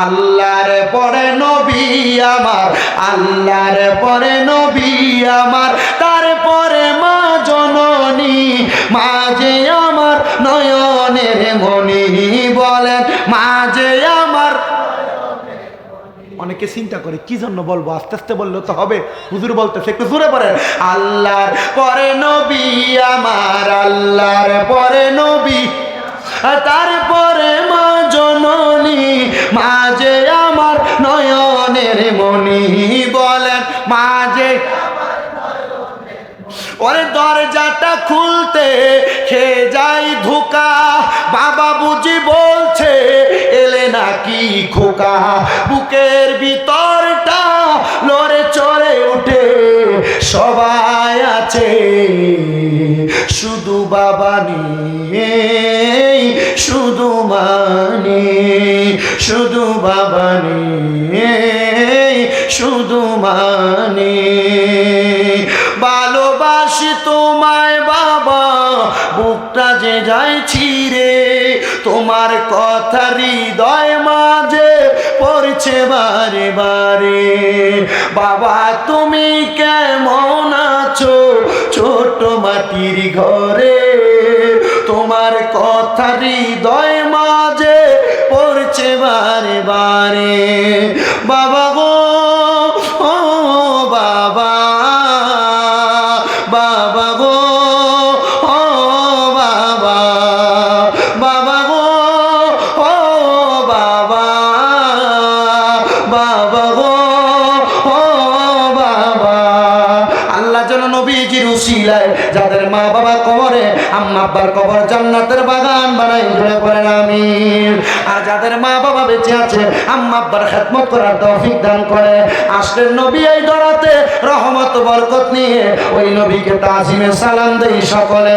আল্লাহর পরে নবী আমার, আল্লাহর পরে নবী আমার। তারপরে মা জননী মাঝে আমার নয়নের মনি বলেন মাঝে আমার অনেকে চিন্তা করে, কি জন্য বলব? আস্তে আস্তে বললে তো হবে। হুজুর বলতেছে, একটু জোরে পড়েন আল্লাহর পরে নবী আমার, আল্লাহর পরে নবী। আর মনি বলেন, মাঝে ওরে দরজাটা খুলতে খেয়ে যাই ধোকা? বাবা বুঝি বলছে, এলে নাকি খোকা? বুকের ভিতরটা লড়ে চড়ে উঠে, সবাই আছে। শুধু বাবা নেই, শুধু মানে শুধু বাবা নেই। শুধু মানে। ভালোবাসি তোমায় বাবা, বুকটা যে যাই ছিঁড়ে। তোমার কথা হৃদয় মাঝে পড়ছে বারে বারে। বাবা, তুমি কেমন আছো ছোট মাটির ঘরে? তোমার কথা হৃদয় মাঝে পড়ছে বারে বারে। বাবা Oh. উসিলায় যাদের মা বাবা কবরে, আম্মা আব্বার কবর জান্নাতের বাগান বানাই করেন আমি আর যাদের মা বাবা বেঁচে আছে, আম্মা আব্বার খেদমত করার দান করে। আসলেন নবী এই দরাতে রহমত বরকত নিয়ে ওই নবীকে তাজিমে সালাম দেই সকলে